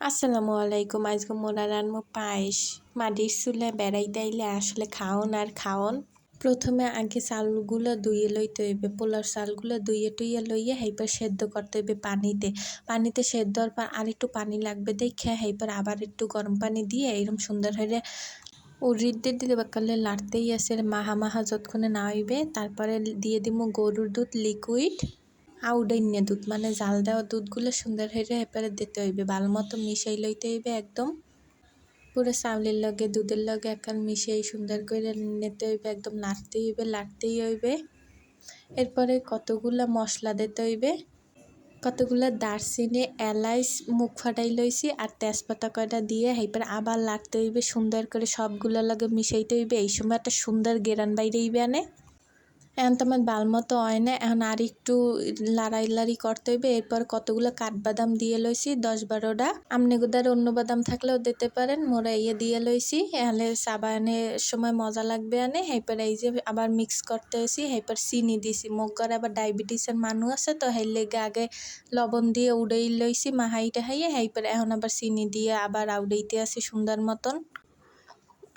আসসালামু আলাইকুম আজকে মোরা রান্না পায়েস। মাটির চুলে বেড়াইতে আইলে আসলে খাওন আর খাওন। প্রথমে আগে চালগুলো ধুয়ে লইতে হইবে, পোলার চালগুলো ধুয়ে টুইয়ে লইয়ে হেইপর সেদ্ধ করতে হইবে পানিতে। পানিতে সেদ্ধ হওয়ার পর আর একটু পানি লাগবে দেখে হেইপর আবার একটু গরম পানি দিয়ে এরকম সুন্দর হয়ে দিয়ে দিতে বাকালে লাড়তেই আছে মাহা মাহা যতক্ষণে না হইবে, তারপরে দিয়ে দিব গরুর দুধ লিকুইড আউডাইন্য দুধ মানে জাল দেওয়া দুধগুলো সুন্দর হয়ে এরপরে দিতে হইবে ভালো মতো মিশাই লইতে হইবে একদম। পুরো চাউলের লগে, দুধের লগে একাল মিশিয়ে সুন্দর করে নিতে হইবে, একদম লাড়তেই হইবে লাড়তেই হইবে। এরপরে কতগুলা মশলা দিতে হইবে? কতগুলা দারচিনি, এলাইচ, মুখ ফাটাই লইছি আর তেজপাতা কয়টা দিয়ে এইবার আবার লাড়তে হইবে, সুন্দর করে সবগুলোর লগে মিশাইতে হইবে। এই সময় একটা সুন্দর গেরান বাইরে হইবে আনে। এখন তো আমার বাল মতো হয় না। এখন আর একটু লাড়াই লাড়ি করতে হইবে। এরপর কতগুলো কাঠবাদাম দিয়ে লইছি, দশ বারোটা। আমনে গুদার অন্য বাদাম থাকলেও দিতে পারেন, মোরা ইয়ে দিয়ে লইছি। এহলে সাবানের সময় মজা লাগবে আনে। এরপর এই যে আবার মিক্স করতে হয়েছি এরপর চিনি দিছি। করে আবার ডায়াবেটিসের মানুষ আছে, তো হের লেগে আগে লবণ দিয়ে উড়েই লইছি মাহাই টাহাইয়ে এরপর এখন আবার চিনি দিয়ে আবার আউড়াইতে আসি সুন্দর মতন।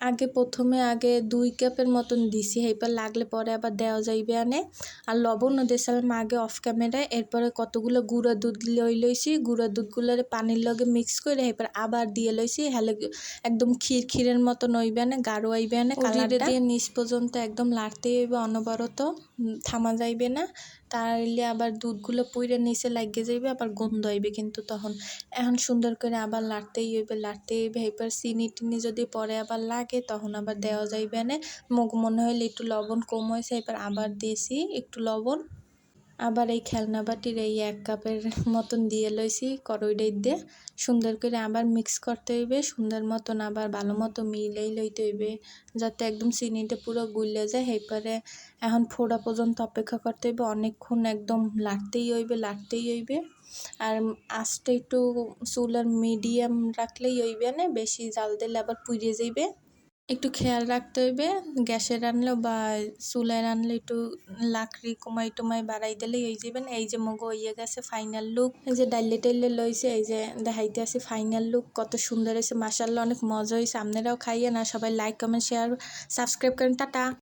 আগে প্রথমে আগে দুই কাপের মতন দিছি এরপর লাগলে পরে আবার দেওয়া যাইবে আনে। আর লবণও দিয়েছিলাম আগে অফ ক্যামেরায় এরপরে কতগুলো গুঁড়া দুধ লই লইছি গুঁড়া দুধগুলোরে পানির লগে মিক্স করে এরপর আবার দিয়ে লইছি হলে একদম ক্ষীর ক্ষীরের মতন হইবে আনে গাঢ় হইবে আনে কালারটা দিয়ে নিচ পর্যন্ত একদম লাড়তেই হইবে অনবরত থামা যাইবে না। তাহলে আবার দুধগুলো পুইরে নিচে লাগিয়ে যাইবে আবার গন্ধ হইবে কিন্তু তখন। এখন সুন্দর করে আবার লাড়তেই হইবে লাড়তেই হইবে এবার চিনি টিনি যদি পরে আবার লাগে তখন আবার দেওয়া যাইবে না মুখ মনে হইলে একটু লবণ কম হয়েছে, এবার আবার দিয়েছি একটু লবণ। আবার এই খেলনা বাটির এই এক কাপের মতন দিয়ে লইছি করইডাই দিয়ে। সুন্দর করে আবার মিক্স করতে হইবে, সুন্দর মতন আবার ভালো মতো মিলেই লইতে হইবে, যাতে একদম চিনিটা পুরো গুলে যায়। এরপরে এখন ফোড়া পর্যন্ত অপেক্ষা করতে হইবে, অনেকক্ষণ একদম লাড়তেই হইবে লাড়তেই হইবে। আর আঁচটা একটু চুলার মিডিয়াম রাখলেই হইবে না, বেশি জাল দিলে আবার পুড়িয়ে যাইবে। একটু খেয়াল রাখতে হইবে। গ্যাসে রানলেও বা চুলায় রানলে একটু লাকড়ি, কমাই টুমাই বাড়াই দিলে এই যাবেন এই যে মগো ইয়ে গেছে ফাইনাল লুক এই যে ডাইলে টাইলে লইছে, এই যে দেখাইতে আছে ফাইনাল লুক কত সুন্দর হয়েছে মাসাল্লাহ অনেক মজা হয়েছে আপনারাও খাইয়ে না সবাই লাইক কমেন্ট শেয়ার সাবস্ক্রাইব করেন। টাটা।